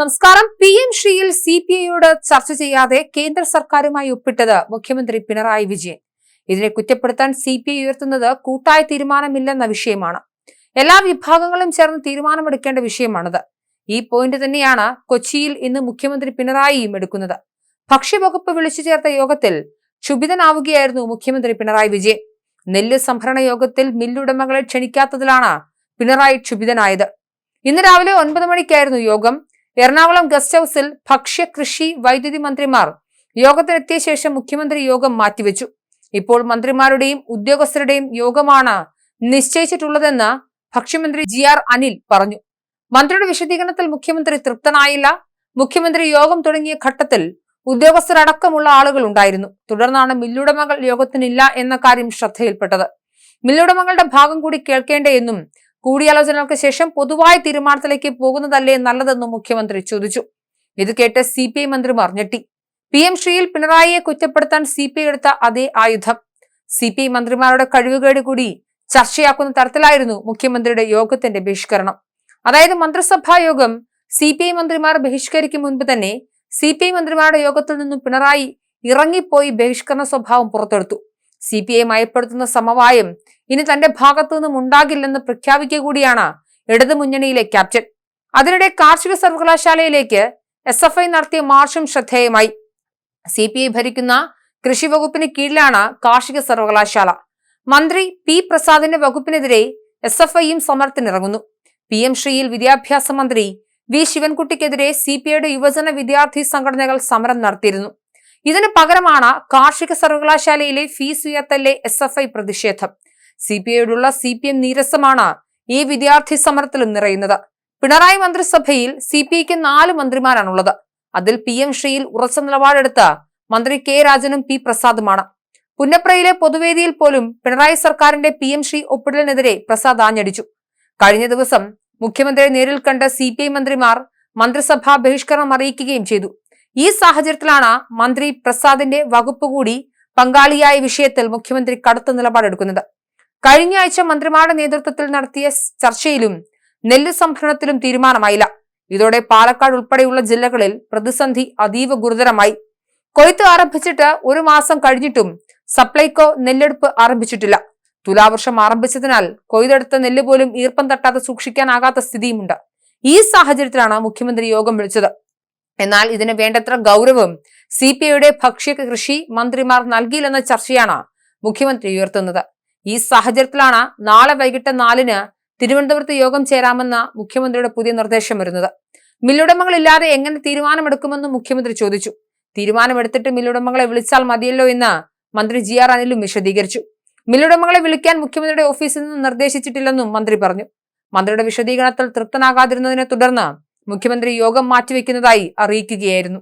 നമസ്കാരം. P M ഷിയിൽ C P ഐയോട് ചർച്ച ചെയ്യാതെ കേന്ദ്ര സർക്കാരുമായി ഒപ്പിട്ടത് മുഖ്യമന്ത്രി പിണറായി വിജയൻ. ഇതിനെ കുറ്റപ്പെടുത്താൻ സി പി ഐ ഉയർത്തുന്നത് കൂട്ടായ തീരുമാനമില്ലെന്ന വിഷയമാണ്. എല്ലാ വിഭാഗങ്ങളും ചേർന്ന് തീരുമാനമെടുക്കേണ്ട വിഷയമാണത്. ഈ പോയിന്റ് തന്നെയാണ് കൊച്ചിയിൽ ഇന്ന് മുഖ്യമന്ത്രി പിണറായിയും എടുക്കുന്നത്. ഭക്ഷ്യവകുപ്പ് വിളിച്ചു ചേർത്ത യോഗത്തിൽ ക്ഷുഭിതനാവുകയായിരുന്നു മുഖ്യമന്ത്രി പിണറായി വിജയൻ. നെല്ല് സംഭരണ യോഗത്തിൽ മില്ലുടമകളെ ക്ഷണിക്കാത്തതിലാണ് പിണറായി ക്ഷുഭിതനായത്. ഇന്ന് രാവിലെ ഒൻപത് മണിക്കായിരുന്നു യോഗം. എറണാകുളം ഗസ്റ്റ് ഹൌസിൽ ഭക്ഷ്യ കൃഷി വൈദ്യുതി മന്ത്രിമാർ യോഗത്തിനെത്തിയ ശേഷം മുഖ്യമന്ത്രി യോഗം മാറ്റിവെച്ചു. ഇപ്പോൾ മന്ത്രിമാരുടെയും ഉദ്യോഗസ്ഥരുടെയും യോഗമാണ് നിശ്ചയിച്ചിട്ടുള്ളതെന്ന് ഭക്ഷ്യമന്ത്രി ജി ആർ അനിൽ പറഞ്ഞു. മന്ത്രിയുടെ വിശദീകരണത്തിൽ മുഖ്യമന്ത്രി തൃപ്തനായില്ല. മുഖ്യമന്ത്രി യോഗം തുടങ്ങിയ ഘട്ടത്തിൽ ഉദ്യോഗസ്ഥരടക്കമുള്ള ആളുകൾ ഉണ്ടായിരുന്നു. തുടർന്നാണ് മില്ലുടമകൾ യോഗത്തിനില്ല എന്ന കാര്യം ശ്രദ്ധയിൽപ്പെട്ടത്. മില്ലുടമകളുടെ ഭാഗം കൂടി കേൾക്കേണ്ടേ എന്നും കൂടിയാലോചനകൾക്ക് ശേഷം പൊതുവായ തീരുമാനത്തിലേക്ക് പോകുന്നതല്ലേ നല്ലതെന്നും മുഖ്യമന്ത്രി ചോദിച്ചു. ഇത് കേട്ട് സി പി ഐ മന്ത്രിമാർ ഞെട്ടി പി എം ശ്രീയിൽ പിണറായിയെ കുറ്റപ്പെടുത്താൻ സി പി ഐ എടുത്ത അതേ ആയുധം. സി പി ഐ മന്ത്രിമാരുടെ കഴിവുകേട് കൂടി ചർച്ചയാക്കുന്ന തരത്തിലായിരുന്നു മുഖ്യമന്ത്രിയുടെ യോഗത്തിന്റെ ബഹിഷ്കരണം. അതായത് മന്ത്രിസഭാ യോഗം സി പി ഐ മന്ത്രിമാർ ബഹിഷ്കരിക്കും മുൻപ് തന്നെ സി പി ഐ മന്ത്രിമാരുടെ യോഗത്തിൽ നിന്നും പിണറായി ഇറങ്ങിപ്പോയി ബഹിഷ്കരണ സ്വഭാവം പുറത്തെടുത്തു. സി പി ഐ മയപ്പെടുത്തുന്ന സമവായം ഇനി തന്റെ ഭാഗത്തു നിന്നും ഉണ്ടാകില്ലെന്ന് പ്രഖ്യാപിക്കുക കൂടിയാണ് ഇടതുമുന്നണിയിലെ ക്യാപ്റ്റൻ. അതിനിടെ കാർഷിക സർവകലാശാലയിലേക്ക് എസ് എഫ് ഐ നടത്തിയ മാർച്ചും ശ്രദ്ധേയമായി. സി പി ഐ ഭരിക്കുന്ന കൃഷി വകുപ്പിന് കീഴിലാണ് കാർഷിക സർവകലാശാല. മന്ത്രി പി പ്രസാദിന്റെ വകുപ്പിനെതിരെ എസ് എഫ് ഐയും സമരത്തിനിറങ്ങുന്നു. പി എം ശ്രീയിൽ വിദ്യാഭ്യാസ മന്ത്രി വി ശിവൻകുട്ടിക്കെതിരെ സി പി ഐയുടെ യുവജന വിദ്യാർത്ഥി സംഘടനകൾ സമരം നടത്തിയിരുന്നു. ഇതിന് പകരമാണ് കാർഷിക സർവകലാശാലയിലെ ഫീസ് ഉയർത്തലിലെ എസ് എഫ് ഐ പ്രതിഷേധം. സി പി ഐയോടുള്ള സി പി എം നീരസമാണ് ഈ വിദ്യാർത്ഥി സമരത്തിലും നിറയുന്നത്. പിണറായി മന്ത്രിസഭയിൽ സി പി ഐക്ക് നാല് മന്ത്രിമാരാണുള്ളത്. അതിൽ പി എം ശ്രീയിൽ ഉറച്ച നിലപാടെടുത്ത മന്ത്രി കെ രാജനും പി പ്രസാദുമാണ്. പുന്നപ്രയിലെ പൊതുവേദിയിൽ പോലും പിണറായി സർക്കാരിന്റെ പി എം ശ്രീ ഒപ്പിടലിനെതിരെ പ്രസാദ് ആഞ്ഞടിച്ചു. കഴിഞ്ഞ ദിവസം മുഖ്യമന്ത്രിയെ നേരിൽ കണ്ട സി പി ഐ മന്ത്രിമാർ മന്ത്രിസഭാ ബഹിഷ്കരണം അറിയിക്കുകയും ചെയ്തു. ഈ സാഹചര്യത്തിലാണ് മന്ത്രി പ്രസാദിന്റെ വകുപ്പ് കൂടി പങ്കാളിയായ വിഷയത്തിൽ മുഖ്യമന്ത്രി കടുത്ത നിലപാടെടുക്കുന്നത് കഴിഞ്ഞ ആഴ്ച മന്ത്രിമാരുടെ നേതൃത്വത്തിൽ നടത്തിയ ചർച്ചയിലും നെല്ല് സംഭരണത്തിലും തീരുമാനമായില്ല. ഇതോടെ പാലക്കാട് ഉൾപ്പെടെയുള്ള ജില്ലകളിൽ പ്രതിസന്ധി അതീവ ഗുരുതരമായി. കൊയ്ത്ത് ആരംഭിച്ചിട്ട് ഒരു മാസം കഴിഞ്ഞിട്ടും സപ്ലൈകോ നെല്ലെടുപ്പ് ആരംഭിച്ചിട്ടില്ല. തുലാവർഷം ആരംഭിച്ചതിനാൽ കൊയ്തെടുത്ത നെല്ല് പോലും ഈർപ്പം തട്ടാതെ സൂക്ഷിക്കാനാകാത്ത സ്ഥിതിയുമുണ്ട്. ഈ സാഹചര്യത്തിലാണ് മുഖ്യമന്ത്രി യോഗം വിളിച്ചത്. എന്നാൽ ഇതിന് വേണ്ടത്ര ഗൗരവം സി പി ഐയുടെ ഭക്ഷ്യ കൃഷി മന്ത്രിമാർ നൽകിയില്ലെന്ന ചർച്ചയാണ് മുഖ്യമന്ത്രി ഉയർത്തുന്നത്. ഈ സാഹചര്യത്തിലാണ് നാളെ വൈകിട്ട് നാലിന് തിരുവനന്തപുരത്ത് യോഗം ചേരാമെന്ന മുഖ്യമന്ത്രിയുടെ പുതിയ നിർദ്ദേശം വരുന്നത്. മില്ലുടമകളില്ലാതെ എങ്ങനെ തീരുമാനമെടുക്കുമെന്ന് മുഖ്യമന്ത്രി ചോദിച്ചു. തീരുമാനമെടുത്തിട്ട് മില്ലുടമകളെ വിളിച്ചാൽ മതിയല്ലോ എന്ന് മന്ത്രി ജി ആർ അനിലും വിശദീകരിച്ചു. മില്ലുടമകളെ വിളിക്കാൻ മുഖ്യമന്ത്രിയുടെ ഓഫീസിൽ നിന്ന് നിർദ്ദേശിച്ചിട്ടില്ലെന്നും മന്ത്രി പറഞ്ഞു. മന്ത്രിയുടെ വിശദീകരണത്തിൽ തൃപ്തനാകാതിരുന്നതിനെ തുടർന്ന് മുഖ്യമന്ത്രി യോഗം മാറ്റിവെക്കുന്നതായി അറിയിക്കുകയായിരുന്നു